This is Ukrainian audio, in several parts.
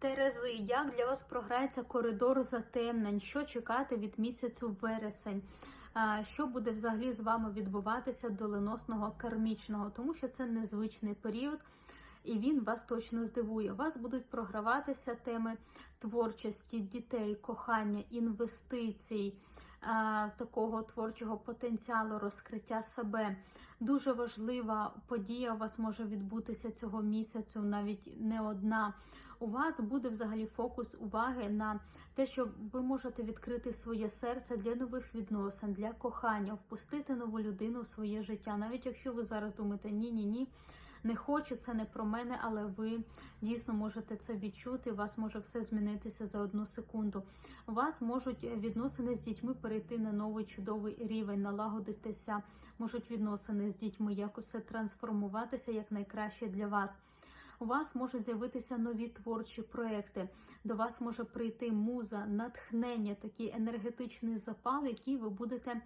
Терези, як для вас програється коридор затемнень? Що чекати від місяцю вересень? Що буде взагалі з вами відбуватися доленосного кармічного? Тому що це незвичний період, і він вас точно здивує. У вас будуть програватися теми творчості, дітей, кохання, інвестицій, такого творчого потенціалу, розкриття себе. Дуже важлива подія у вас може відбутися цього місяцю, навіть не одна. У вас буде взагалі фокус уваги на те, що ви можете відкрити своє серце для нових відносин, для кохання, впустити нову людину в своє життя. Навіть якщо ви зараз думаєте, ні, ні, ні, не хочу, це не про мене, але ви дійсно можете це відчути. У вас може все змінитися за одну секунду. У вас можуть відносини з дітьми перейти на новий чудовий рівень, налагодитися, можуть відносини з дітьми якось все трансформуватися як найкраще для вас. У вас можуть з'явитися нові творчі проекти. До вас може прийти муза, натхнення, такий енергетичний запал, який ви будете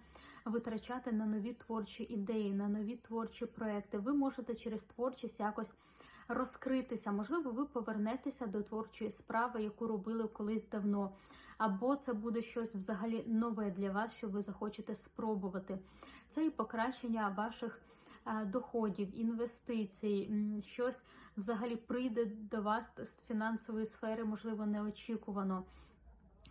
витрачати на нові творчі ідеї, на нові творчі проекти. Ви можете через творчість якось розкритися. Можливо, ви повернетеся до творчої справи, яку робили колись давно. Або це буде щось взагалі нове для вас, що ви захочете спробувати. Це і покращення ваших доходів, інвестицій, щось взагалі прийде до вас з фінансової сфери, можливо, неочікувано.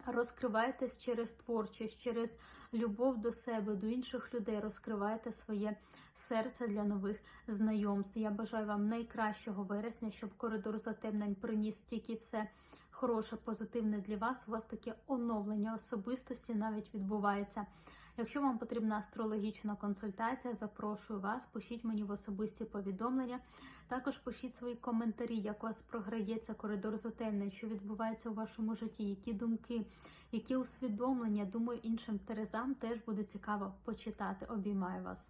Розкривайтесь через творчість, через любов до себе, до інших людей. Розкривайте своє серце для нових знайомств. Я бажаю вам найкращого вересня, щоб коридор затемнень приніс тільки все хороше, позитивне для вас. У вас таке оновлення особистості навіть відбувається. Якщо вам потрібна астрологічна консультація, запрошую вас, пишіть мені в особисті повідомлення. Також пишіть свої коментарі, як у вас програється коридор затемнень, що відбувається у вашому житті, які думки, які усвідомлення. Думаю, іншим терезам теж буде цікаво почитати. Обіймаю вас.